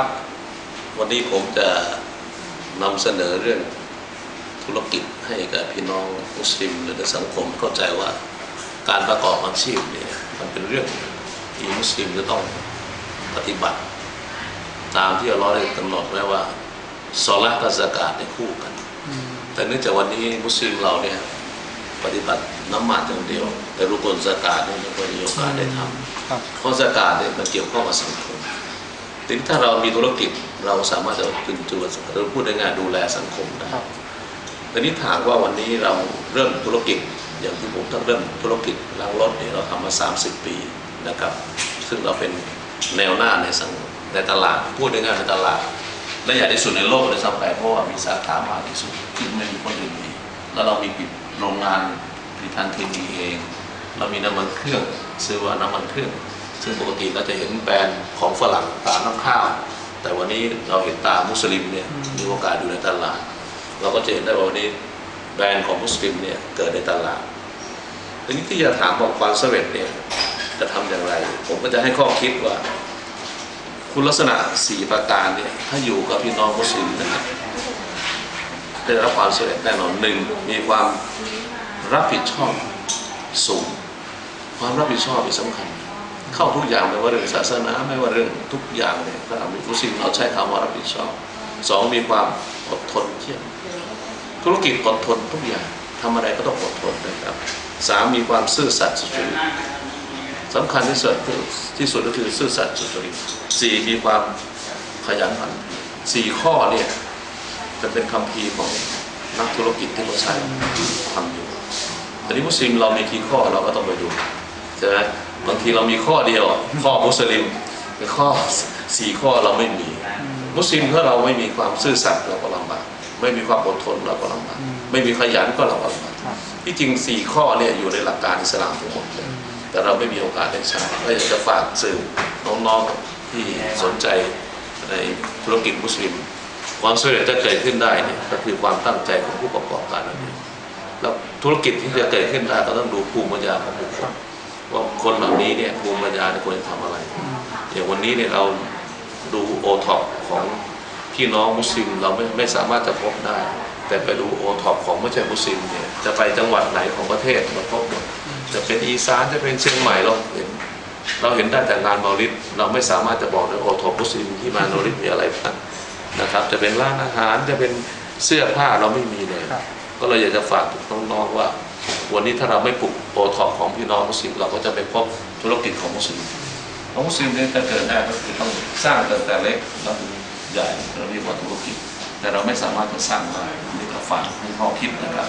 ครับ วันนี้ผมจะนำเสนอเรื่องธุรกิจให้กับพี่น้องมุสลิมหรือในสังคมเข้าใจว่าการประกอบอาชีพเนี่ยมันเป็นเรื่องที่มุสลิมจะต้องปฏิบัติ ตามที่อัลเลอฮ์ได้กำหนดไว้ว่าซอละกับสกาดได้คู่กัน แต่เนื่องจากวันนี้มุสลิมเราเนี่ยปฏิบัติน้ำมันอย่างเดียว แต่รุกลสกาดเนี่ยยังไม่มีโอกาสได้ทำครับเพราะสกาดเนี่ยมันเกี่ยวข้องกับสังคม ทีนี้ถ้าเรามีธุรกิจเราสามารถจะกึนตัวหรือพูดง่ายๆดูแลสังคมได้ครับทีนี้ถามว่าวันนี้เราเริ่มธุรกิจอย่างที่ผมต้องเริ่มธุรกิจล้างรถเนี่ยเราทำมา 30 ปีนะครับ ซึ่งเราเป็นแนวหน้าในสังในตลาดพูดง่ายๆในตลาดและใหญ่ที่สุดในโลกเลยซ้ำไปเพราะว่ามีสาขามากที่สุดที่ไม่มีคนอื่นมีแล้วเรามีปิดโรงงานผลิตภัณฑ์เคมีเอง เรามีน้ำมันเครื่องซื้อว่าน้ำมันเครื่อง ซึ่งปกติเราจะเห็นแบรนด์ของฝรั่งตามน้ำข้าว แต่วันนี้เราเห็นตามมุสลิมเนี่ยมีโอกาสอยู่ในตลาด เราก็จะเห็นได้ว่าวันนี้แบรนด์ของมุสลิมเนี่ยเกิดในตลาดทีนี้ที่จะถามบอกความสำเร็จเนี่ยจะทำอย่างไร ผมก็จะให้ข้อคิดว่า คุณลักษณะสี่ประการเนี่ยถ้าอยู่กับพี่น้องมุสลิมนะครับได้รับความสำเร็จแน่นอนหนึ่งมีความรับผิดชอบสูง ความรับผิดชอบเป็นสำคัญ เข้าทุกอย่างไม่ว่าเรื่องศาสนาไม่ว่าเรื่องทุกอย่างเนี่ยถ้าเรามุสลิมเราใช้คำว่ารับผิดชอบสองมีความอดทนเที่ยงธุรกิจอดทนทุกอย่างทำอะไรก็ต้องอดทนนะครับสามมีความซื่อสัตย์สุจริตสำคัญที่สุดที่สุดก็คือซื่อสัตย์สุจริตสี่มีความขยันหมั่นสี่ข้อเนี่ยจะเป็นคำพีของนักธุรกิจที่เขาใช้ทำอยู่แต่ที่มุสลิมเรามีกี่ข้อเราก็ต้องไปดู ใช่ไหมบางทีเรามีข้อเดียว ข้อมุสลิมแต่ข้อสี่ข้อเราไม่มี มุสลิมถ้าเราไม่มีความซื่อสัตย์เราก็ลำบากไม่มีความอดทนเราก็ลำบากไม่มีขยันก็เราก็ลำบากครับที่จริงสี่ข้อเนี่ยอยู่ในหลักการอิสลามทั้งหมดเลยแต่เราไม่มีโอกาสได้ใช้ก็อยากจะฝากสื่อน้องๆที่สนใจในธุรกิจมุสลิม ความสำเร็จจะเกิดขึ้นได้เนี่ยก็คือความตั้งใจของผู้ประกอบการนั่นเองแล้วธุรกิจที่จะเกิดขึ้นได้ก็ต้องดูภูมิปัญญาของบุคคล ว่าคนเหล่านี้เนี่ยภูมิปัญญาเนี่ยควรจะทำอะไรอย่างวันนี้เนี่ยเราดูโอท็อปของพี่น้องมุสลิมเราไม่ไม่สามารถจะพบได้ แต่ไปดูโอท็อปของไม่ใช่มุสลิมเนี่ยจะไปจังหวัดไหนของประเทศเราพบหมดจะเป็นอีสานจะเป็นเชียงใหม่เราเห็นเราเห็นได้แต่งานเมาลิดเราไม่สามารถจะบอกได้โอท็อปมุสลิมที่มาเมาลิดมีอะไรบ้างนะครับ จะเป็นร้านอาหารจะเป็นเสื้อผ้าเราไม่มีเลยครับก็เลยอยากจะฝากน้องๆว่า วันนี้ถ้าเราไม่ปลุกโอท็อปของพี่น้องมุสลิมเราก็จะไปพบธุรกิจของมุสลิมของมุสลิมเนี่ยจะเกิดได้ก็คือต้องสร้างตั้งแต่เล็กแล้วถึงใหญ่เราเรียกว่าธุรกิจ แต่เราไม่สามารถจะสร้างได้นี่ก็ฝากให้ข้อคิดนะครับ